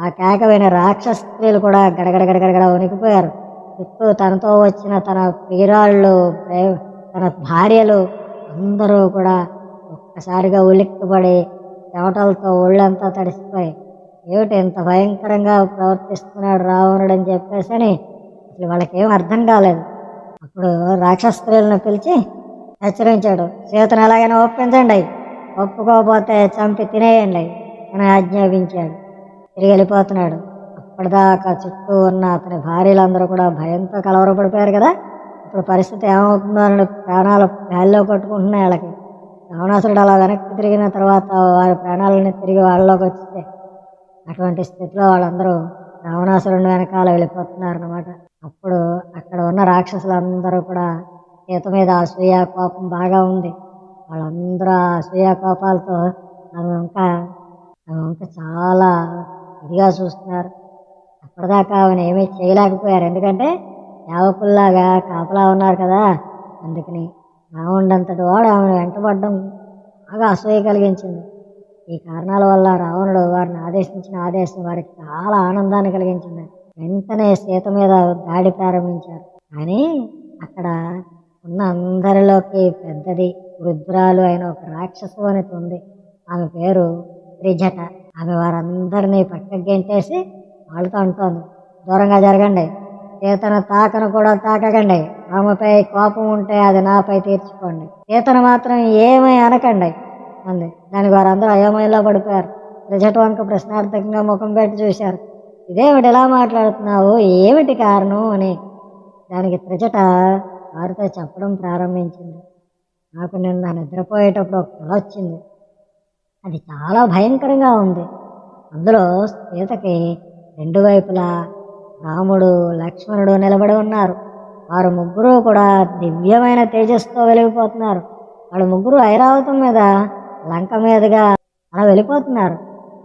ఆ కేక విని రాక్షస స్త్రీలు కూడా గడగడ గడగడ వణికిపోయారు. చుట్టూ తనతో వచ్చిన తన ప్రియురాళ్ళు ప్రే- తన భార్యలు అందరూ కూడా ఒక్కసారిగా ఉలిక్కిపడి చెమటలతో ఒళ్ళంతా తడిసిపోయి ఏమిటి ఇంత భయంకరంగా ప్రవర్తిస్తున్నాడు రావణుడు అని చెప్పేసి అని అసలు వాళ్ళకేం అర్థం కాలేదు. అప్పుడు రాక్షస స్త్రీలను పిలిచి హెచ్చరించాడు సీతను ఎలాగైనా ఒప్పించండి ఒప్పుకోకపోతే చంపి తినేయండి అని ఆజ్ఞాపించాడు. తిరిగి వెళ్ళిపోతున్నాడు. అప్పటిదాకా చుట్టూ ఉన్న అతని భార్యలందరూ కూడా భయంతో కలవరపడిపోయారు కదా. ఇప్పుడు పరిస్థితి ఏమవుతుందో అని ప్రాణాలు గాల్లో కొట్టుకుంటున్నాయి వాళ్ళకి. రావణాసురుడు అలా వెనక్కి తిరిగిన తర్వాత వారి ప్రాణాలని తిరిగి వాళ్ళలోకి వచ్చితే అటువంటి స్థితిలో వాళ్ళందరూ రావణాసురుని వెనకాల వెళ్ళిపోతున్నారు అనమాట అప్పుడు అక్కడ ఉన్న రాక్షసులందరూ కూడా ఈత మీద అసూయ కోపం బాగా ఉంది. వాళ్ళందరూ ఆ అసూయ కోపాలతో ఆమె ఇంకా ఆమె ఇంకా చాలా ఇదిగా చూస్తున్నారు. అప్పటిదాకా ఆమెను ఏమీ చేయలేకపోయారు. ఎందుకంటే యావకుల్లాగా కాపలా ఉన్నారు కదా అందుకని రావణుడంతటి వాడు ఆమెను వెంటబడడం బాగా అసూయ కలిగించింది. ఈ కారణాల వల్ల రావణుడు వారిని ఆదేశించిన ఆదేశం వారికి చాలా ఆనందాన్ని కలిగించింది. వెంటనే సీత మీద దాడి ప్రారంభించారు. కానీ అక్కడ ఉన్న అందరిలోకి పెద్దది వృద్ధురాలు అయిన ఒక రాక్షసు అనేది ఉంది. ఆమె పేరు త్రిజట ఆమె వారందరినీ పక్కకి గెంటేసి వాళ్ళతో అంటోంది దూరంగా జరగండి. చేతన తాకను కూడా తాకకండి. ఆమెపై కోపం ఉంటే అది నాపై తీర్చుకోండి. చేతన మాత్రం ఏమై అనకండి అంది. దానికి వారందరూ అయోమయంలో పడిపోయారు. రిజట్ వంక ప్రశ్నార్థకంగా ముఖం పెట్టి చూశారు. ఇదేమిటి ఎలా మాట్లాడుతున్నావు? ఏమిటి కారణం? అని. దానికి త్రిజట వారితో చెప్పడం ప్రారంభించింది. నాకు నిన్న నిద్రపోయేటప్పుడు ఒక కళ వచ్చింది. అది చాలా భయంకరంగా ఉంది. అందులో సీతకి రెండు వైపులా రాముడు లక్ష్మణుడు నిలబడి ఉన్నారు. వారు ముగ్గురు కూడా దివ్యమైన తేజస్తో వెలిగిపోతున్నారు. వాళ్ళు ముగ్గురు ఐరావతం మీద లంక మీదుగా అలా వెళ్ళిపోతున్నారు.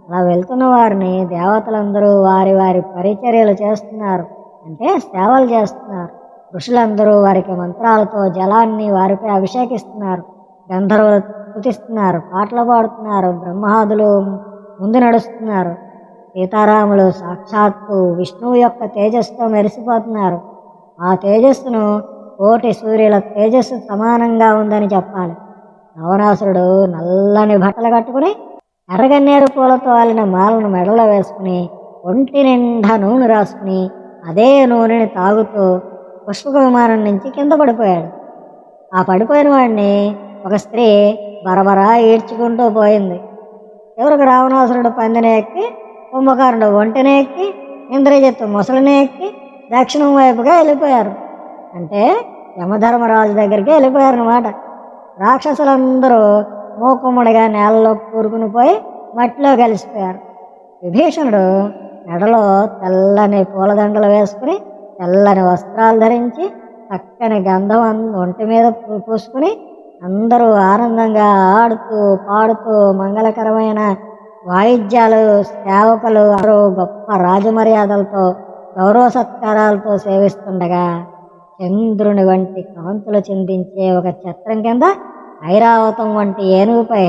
అలా వెళ్తున్న వారిని దేవతలందరూ వారి వారి పరిచర్యలు చేస్తున్నారు. అంటే సేవలు చేస్తున్నారు. ఋషులందరూ వారికి మంత్రాలతో జలాన్ని వారిపై అభిషేకిస్తున్నారు. గంధర్వులు స్థుతిస్తున్నారు పాటలు పాడుతున్నారు బ్రహ్మాదులు ముందు నడుస్తున్నారు. సీతారాములు సాక్షాత్తు విష్ణువు యొక్క తేజస్సుతో మెరిసిపోతున్నారు. ఆ తేజస్సును కోటి సూర్యుల తేజస్సు సమానంగా ఉందని చెప్పాలి. నవనాసురుడు నల్లని బట్టలు కట్టుకుని ఎర్రగన్నేరు పూలతో అల్లిన మాలను మెడలో వేసుకుని ఒంటి నిండా నూనె రాసుకుని అదే నూనెని తాగుతూ పుష్పక విమానం నుంచి కింద పడిపోయాడు. ఆ పడిపోయిన వాడిని ఒక స్త్రీ బరబరా ఈడ్చుకుంటూ పోయింది. చివరికి రావణాసురుడు పందిని ఎక్కి కుంభకర్ణుడు ఒంటిని ఎక్కి ఇంద్రజిత్తు ముసలిని ఎక్కి దక్షిణం వైపుగా వెళ్ళిపోయారు. అంటే యమధర్మరాజు దగ్గరికి వెళ్ళిపోయారు అనమాట రాక్షసులందరూ మూకుమ్మడిగా నేలలో కూరుకుని పోయి మట్టిలో కలిసిపోయారు. విభీషణుడు మెడలో తెల్లని పూలదండలు వేసుకుని తెల్లని వస్త్రాలు ధరించి చక్కని గంధం ఒంటి మీద పూసుకుని అందరూ ఆనందంగా ఆడుతూ పాడుతూ మంగళకరమైన వాయిద్యాలు సేవకులు అందరూ గొప్ప రాజమర్యాదలతో గౌరవ సత్కారాలతో సేవిస్తుండగా చంద్రుని వంటి కాంతులు చిందించే ఒక ఛత్రం కింద ఐరావతం వంటి ఏనుగుపై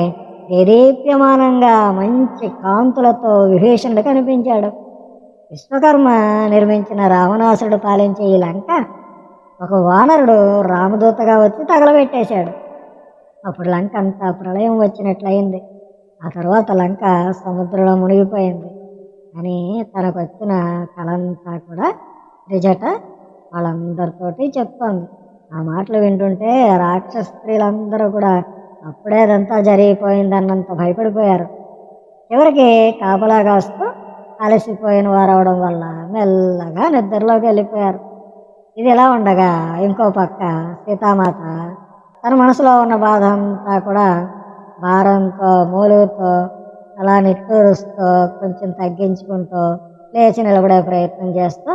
దేదీప్యమానంగా మంచి కాంతులతో విభీషణుడు కనిపించాడు. విశ్వకర్మ నిర్మించిన రావణాసురుడు పాలించే ఈ లంక ఒక వానరుడు రామదూతగా వచ్చి తగలబెట్టేశాడు. అప్పుడు లంక అంతా ప్రళయం వచ్చినట్లయింది. ఆ తర్వాత లంక సముద్రంలో మునిగిపోయింది. అని తనకు వచ్చిన కలంతా కూడా రిజట వాళ్ళందరితోటి చెప్తోంది. ఆ మాటలు వింటుంటే రాక్షస స్త్రీలందరూ కూడా అప్పుడే అదంతా జరిగిపోయింది అన్నంత భయపడిపోయారు. చివరికి కాపలా కాస్తూ అలసిపోయిన వారు అవడం వల్ల మెల్లగా నిద్రలోకి వెళ్ళిపోయారు. ఇది ఎలా ఉండగా ఇంకో పక్క సీతామాత తన మనసులో ఉన్న బాధ అంతా కూడా భారంతో మూలుగుతో అలా నిట్టూరుస్తూ కొంచెం తగ్గించుకుంటూ లేచి నిలబడే ప్రయత్నం చేస్తూ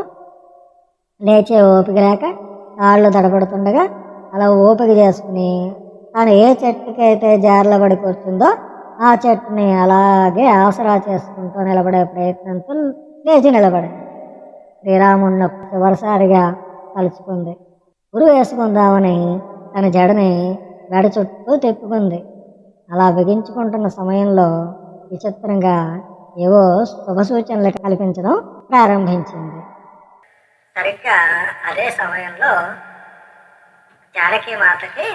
లేచే ఓపిక లేక కాళ్ళు దడబడుతుండగా అలా ఓపిక చేసుకుని తాను ఏ చెట్టుకైతే జారల పడి కూర్చుందో ఆ చెట్టుని అలాగే ఆసరా చేసుకుంటూ నిలబడే ప్రయత్నంతో లేచి నిలబడింది శ్రీరాముడిని చివరిసారిగా కలుచుకుంది ఉరి వేసుకుందామని తన జడని మెడ చుట్టూ తెప్పుకుంది. అలా బిగించుకుంటున్న సమయంలో విచిత్రంగా ఏవో శుభ సూచనలు కల్పించడం ప్రారంభించింది. సరిగ్గా అదే సమయంలో జానకి మాతకి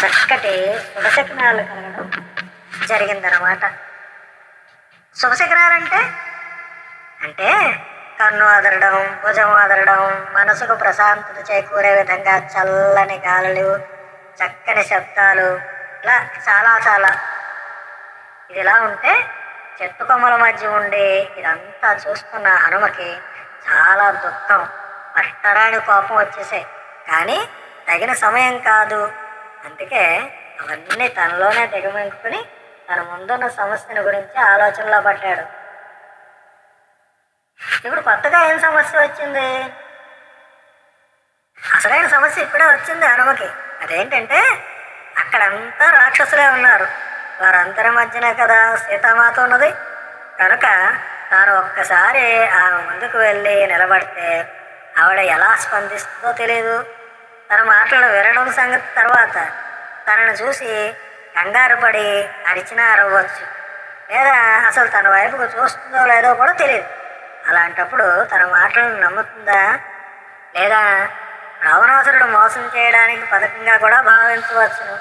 చక్కటి శుభశకనాలు కలగడం జరిగిందనమాట శుభశకనాలంటే? అంటే కన్ను అదరడం భుజం అదరడం మనసుకు ప్రశాంతత చేకూరే విధంగా చల్లని గాలులు చక్కని శబ్దాలు. ఇలా చాలా చాలా. ఇది ఇలా ఉంటే చెట్టు కొమ్మల మధ్య ఉండే ఇదంతా చూస్తున్న హనుమకి చాలా దుఃఖం. అట్టరాని కోపం వచ్చేసాయి కానీ తగిన సమయం కాదు. అందుకే అవన్నీ తనలోనే దిగమింగుకుని తన ముందున్న సమస్యను గురించి ఆలోచనలో పడ్డాడు. ఇప్పుడు కొత్తగా ఏం సమస్య వచ్చింది? అసలైన సమస్య ఇప్పుడే వచ్చింది హనుమకి. అదేంటంటే అక్కడంతా రాక్షసులే ఉన్నారు. వారందరి మధ్యనే కదా సీతామాత ఉన్నది. కనుక తాను ఒక్కసారి ఆమె ముందుకు వెళ్ళి నిలబడితే ఆవిడ ఎలా స్పందిస్తుందో తెలియదు తన మాటలు వినడం సంగతి తర్వాత తనను చూసి కంగారు పడి అరిచినా అరవచ్చు లేదా అసలు తన వైపుకు చూస్తుందో లేదో కూడా తెలియదు అలాంటప్పుడు తన మాటలను నమ్ముతుందా? లేదా రావణాసురుడు మోసం చేయడానికి పథకంగా కూడా భావించవచ్చును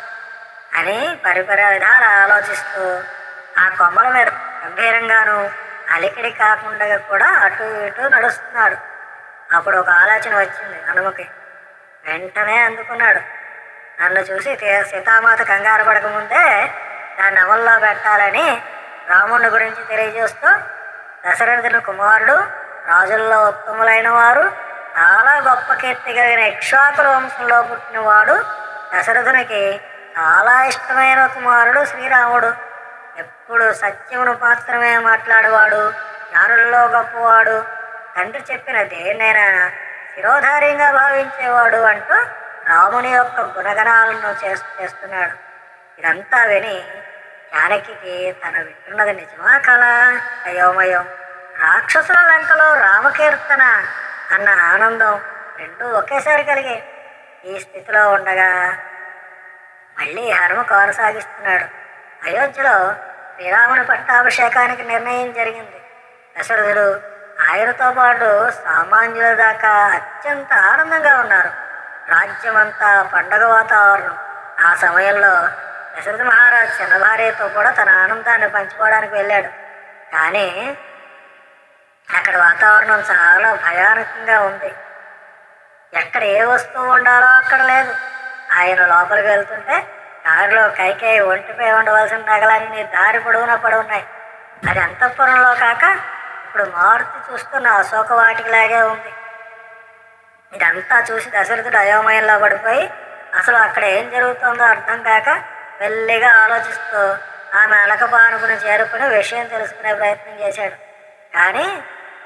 అని పరిపర విధాలు ఆలోచిస్తూ ఆ కొమ్మల మీద గంభీరంగాను అలికిడి కాకుండా కూడా అటు ఇటు నడుస్తున్నాడు. అప్పుడు ఒక ఆలోచన వచ్చింది హనుమకి. వెంటనే అందుకున్నాడు. నన్ను చూసి సీతామాత కంగారు పడకముందే దాన్ని అమల్లో పెట్టాలని రాముడి గురించి తెలియజేస్తూ దశరథుని కుమారుడు రాజుల్లో ఉత్తములైన వారు చాలా గొప్ప కీర్తి కలిగిన ఇక్ష్వాకుల వంశంలో పుట్టినవాడు దశరథునికి చాలా ఇష్టమైన కుమారుడు శ్రీరాముడు. ఎప్పుడు సత్యమును మాత్రమే మాట్లాడేవాడు జ్ఞానుల్లో గొప్పవాడు. తండ్రి చెప్పిన దేన్నైనా శిరోధార్యంగా భావించేవాడు అంటూ రాముని యొక్క గుణగణాలను చేస్- చేస్తున్నాడు. ఇదంతా విని జానకి తన వింటున్నది నిజమా కళ అయోమయం. రాక్షసుల లంకలో రామకీర్తన అన్న ఆనందం రెండూ ఒకేసారి కలిగే ఈ స్థితిలో ఉండగా మళ్ళీ హర్మ కొనసాగిస్తున్నాడు. అయోధ్యలో శ్రీరాముని పట్టాభిషేకానికి నిర్ణయం జరిగింది. దశరథుడు ఆయనతో పాటు సామాన్యుల దాకా అత్యంత ఆనందంగా ఉన్నారు. రాజ్యమంతా పండగ వాతావరణం. ఆ సమయంలో దశరథ మహారాజ్ చిన్న భార్యతో కూడా తన ఆనందాన్ని పంచుకోవడానికి వెళ్ళాడు. కానీ అక్కడ వాతావరణం చాలా భయానకంగా ఉంది. ఎక్కడ ఏ వస్తువు ఉండాలో అక్కడ లేదు. ఆయన లోపలికి వెళ్తుంటే దారిలో కైకేయి ఒంటిపై ఉండవలసిన నగలన్నీ దారి పొడవునా పడున్నాయి అది అంతఃపురంలో కాక ఇప్పుడు మారుతి చూస్తున్న అశోక వాటికిలాగే ఉంది. ఇదంతా చూసి దశరథుడు అయోమయంలో పడిపోయి అసలు అక్కడ ఏం జరుగుతుందో అర్థం కాక మెల్లిగా ఆలోచిస్తూ ఆమె అలకపానుకుని చేరుకుని విషయం తెలుసుకునే ప్రయత్నం చేశాడు. కానీ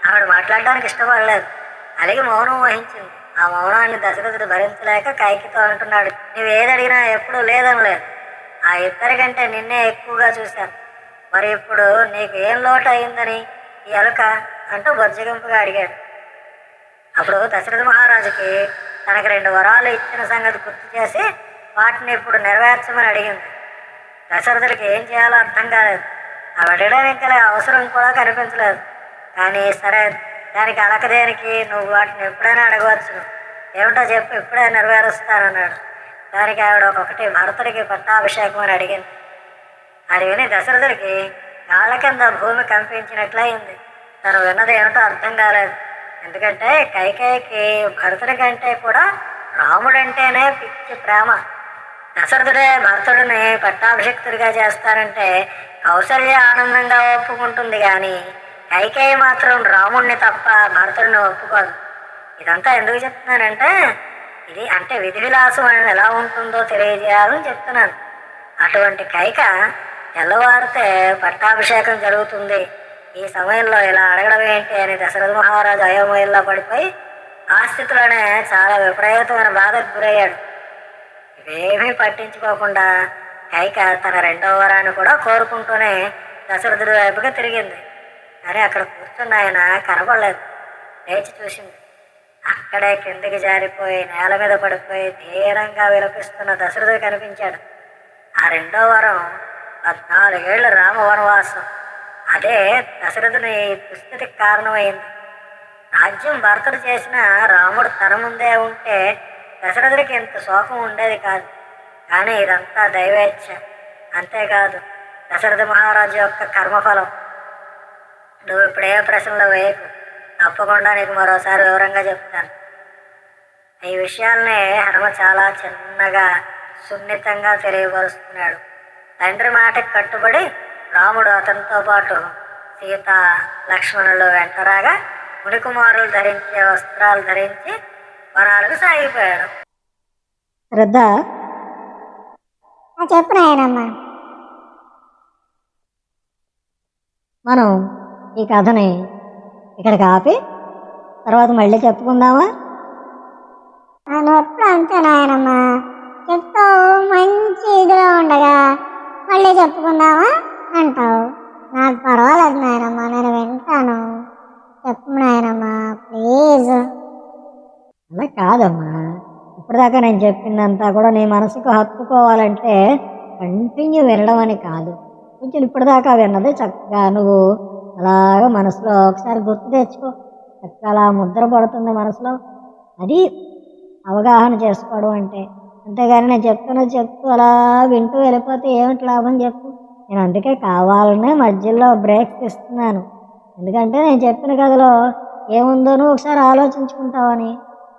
ఆవిడ మాట్లాడడానికి ఇష్టపడలేదు. అలాగే మౌనం వహించింది ఆ మౌనాన్ని దశరథుడు భరించలేక కైకితో అంటున్నాడు. నువ్వు ఏదడిగినా ఎప్పుడూ లేదనలేదు. ఆ ఇద్దరికంటే నిన్నే ఎక్కువగా చూశాను. మరి ఇప్పుడు నీకు ఏం లోటు అయిందని ఈ ఎలుక అంటూ బొజ్జగింపుగా అడిగాడు. అప్పుడు దశరథ మహారాజుకి తనకు రెండు వరాలు ఇచ్చిన సంగతి గుర్తు చేసి వాటిని ఇప్పుడు నెరవేర్చమని అడిగింది. దశరథుడికి ఏం చేయాలో అర్థం కాలేదు. అవి అడగడానికి అవసరం కూడా కనిపించలేదు. కానీ సరే దానికి అలకదేనికి నువ్వు వాటిని ఎప్పుడైనా అడగవచ్చు. ఏమిటో చెప్పు ఇప్పుడే నెరవేరుస్తానన్నాడు. దానికి ఆవిడ ఒక్కొక్కటి భరతుడికి పట్టాభిషేకం అని అడిగింది. అది విని దశరథుడికి కాళ్ళ కింద భూమి కంపించినట్లయింది. తను విన్నది ఏమిటో అర్థం కాలేదు. ఎందుకంటే కైకేయికి భరతుడి కంటే కూడా రాముడంటేనే పిచ్చి ప్రేమ. దశరథుడే భరతుడిని పట్టాభిషిక్తుడిగా చేస్తారంటే కౌశల్య ఆనందంగా ఒప్పుకుంటుంది కానీ కైకేయి మాత్రం రాముణ్ణి తప్ప భరతుడిని ఒప్పుకోదు. ఇదంతా ఎందుకు చెప్తున్నానంటే ఇది అంటే విధి విలాసం అనేది ఎలా ఉంటుందో తెలియజేయాలని చెప్తున్నాను. అటువంటి కైక తెల్లవారితే పట్టాభిషేకం జరుగుతుంది. ఈ సమయంలో ఇలా అడగడం ఏంటి అని దశరథ మహారాజు అయోమయంలో పడిపోయి ఆ స్థితిలోనే చాలా విపరీతమైన బాధకు గురయ్యాడు. ఇవేమీ పట్టించుకోకుండా కైక తన రెండవ వరాన్ని కూడా కోరుకుంటూనే దశరథుడి వైపుగా తిరిగింది. కానీ అక్కడ కూర్చున్న ఆయన కనబడలేదు. లేచి చూసింది అక్కడే కిందికి జారిపోయి నేల మీద పడిపోయి ధీరంగా విలపిస్తున్న దశరథుడు కనిపించాడు. ఆ రెండో వరం పద్నాలుగేళ్ళ రామ వనవాసం అదే దశరథుని ఈ దుస్థితికి కారణమైంది. రాజ్యం భర్తడు చేసిన రాముడు తన ముందే ఉంటే దశరథుడికి ఇంత శోకం ఉండేది కాదు. కానీ ఇదంతా దైవేచ్ఛ. అంతేకాదు దశరథ మహారాజు యొక్క కర్మఫలం. నువ్వు ఇప్పుడే ప్రశ్నలు వేయకు. తప్పకుండా నీకు మరోసారి వివరంగా చెప్తాను. ఈ విషయాల్ని హనుమ చాలా చిన్నగా సున్నితంగా తెలియపరుస్తున్నాడు. తండ్రి మాటకి కట్టుబడి రాముడు అతనితో పాటు సీత లక్ష్మణులు వెంటరాగా మునికుమారులు ధరించే వస్త్రాలు ధరించి వనాలకు సాగిపోయాడు. చెప్పు నాయనమ్మ. మనం ఈ కథని ఇక్కడికి ఆపి తర్వాత మళ్ళీ చెప్పుకుందామా? నువ్వు ఎప్పుడు అంతే నాయనమ్మ. చెప్తావు మంచి ఇదిలో ఉండగా మళ్ళీ చెప్పుకుందామా అంటావు. నాకు పర్వాలేదు నాయనమ్మ నేను వింటాను. చెప్పు నాయనమ్మ ప్లీజ్. అలా కాదమ్మా. ఇప్పటిదాకా నేను చెప్పిందంతా కూడా నీ మనసుకు హత్తుకోవాలంటే కంటిన్యూ వినడం అని కాదు. కొంచెం ఇప్పటిదాకా విన్నది చక్కగా నువ్వు అలాగ మనసులో ఒకసారి గుర్తు తెచ్చుకో. చక్కగా అలా ముద్ర పడుతుంది మనసులో? అది అవగాహన చేసుకోవడం అంటే. అంతేగాని నేను చెప్తున్నది చెప్తూ అలా వింటూ వెళ్ళిపోతే ఏమిటి లాభం చెప్పు. నేను అందుకే కావాలనే మధ్యలో బ్రేక్స్ ఇస్తున్నాను ఎందుకంటే నేను చెప్పిన కథలో ఏముందో నువ్వు ఒకసారి ఆలోచించుకుంటావని.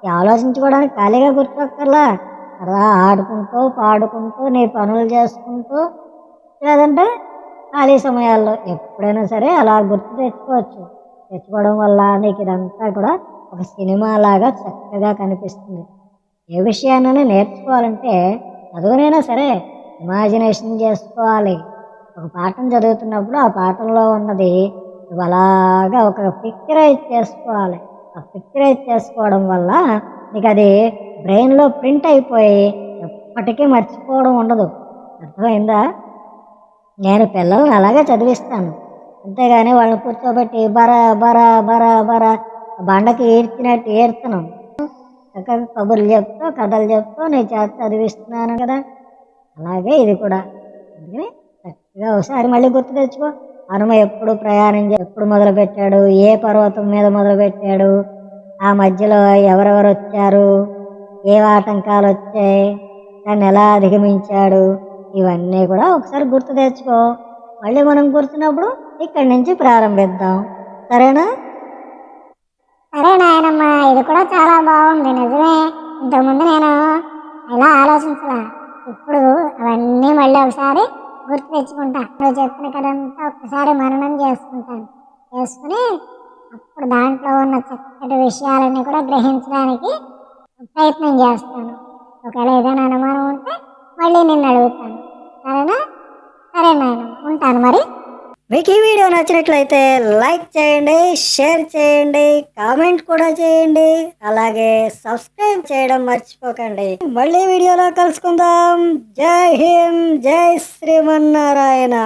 ఆలోచించుకోవడానికి ఖాళీగా కూర్చోక్కర్లా అలా ఆడుకుంటూ పాడుకుంటూ నీ పనులు చేసుకుంటూ లేదంటే ఖాళీ సమయాల్లో ఎప్పుడైనా సరే అలా గుర్తు తెచ్చుకోవచ్చు. తెచ్చుకోవడం వల్ల నీకు ఇదంతా కూడా ఒక సినిమా లాగా చక్కగా కనిపిస్తుంది. ఏ విషయాన్ని నేర్చుకోవాలంటే చదువునైనా సరే ఇమాజినేషన్ చేసుకోవాలి. ఒక పాఠం చదువుతున్నప్పుడు ఆ పాఠంలో ఉన్నది నువ్వు అలాగా ఒక పిక్చరైజ్ చేసుకోవాలి. ఆ పిక్చరైజ్ చేసుకోవడం వల్ల నీకు అది బ్రెయిన్లో ప్రింట్ అయిపోయి ఎప్పటికీ మర్చిపోవడం ఉండదు. అర్థమైందా? నేను పిల్లల్ని అలాగే చదివిస్తాను. అంతేగాని వాళ్ళని కూర్చోబెట్టి బర బర బర బర బండకి ఏడ్చినట్టు ఏడ్చను. చక్కగా కబుర్లు చెప్తూ కథలు చెప్తూ నేను చేత చదివిస్తున్నాను కదా. అలాగే ఇది కూడా. అందుకని చక్కగా ఒకసారి మళ్ళీ గుర్తు తెచ్చుకో. హనుమ ఎప్పుడు ప్రయాణం చే- ఎప్పుడు మొదలుపెట్టాడు? ఏ పర్వతం మీద మొదలుపెట్టాడు? ఆ మధ్యలో ఎవరెవరు వచ్చారు? ఏ ఆటంకాలు వచ్చాయి? దాన్ని ఎలా అధిగమించాడు? ఇవన్నీ కూడా ఒకసారి గుర్తు తెచ్చుకో. మళ్ళీ మనం కూర్చున్నప్పుడు ఇక్కడి నుంచి ప్రారంభిద్దాం. సరేనా? సరే నాయనమ్మ ఇది కూడా చాలా బాగుంది నిజమే. ఇంతకుముందు నేను ఎలా ఆలోచించలా. ఇప్పుడు అవన్నీ మళ్ళీ ఒకసారి గుర్తు తెచ్చుకుంటా. నువ్వు చెప్పిన కదంతా ఒకసారి మరణం చేసుకుంటాను. చేసుకుని అప్పుడు దాంట్లో ఉన్న చక్కటి విషయాలన్నీ కూడా గ్రహించడానికి ప్రయత్నం చేస్తాను. ఒకవేళ ఏదైనా అనుమానం ఉంటే మళ్ళీ నిన్ను అడుగుతాను సరేనా సరే నాయన ఉంటాను మరి మీకు ఈ వీడియో నచ్చినట్లయితే లైక్ చేయండి షేర్ చేయండి కామెంట్ కూడా చేయండి. అలాగే సబ్స్క్రైబ్ చేయడం మర్చిపోకండి. మళ్ళీ వీడియోలో కలుసుకుందాం. జై హింద్ జై శ్రీమన్నారాయణ.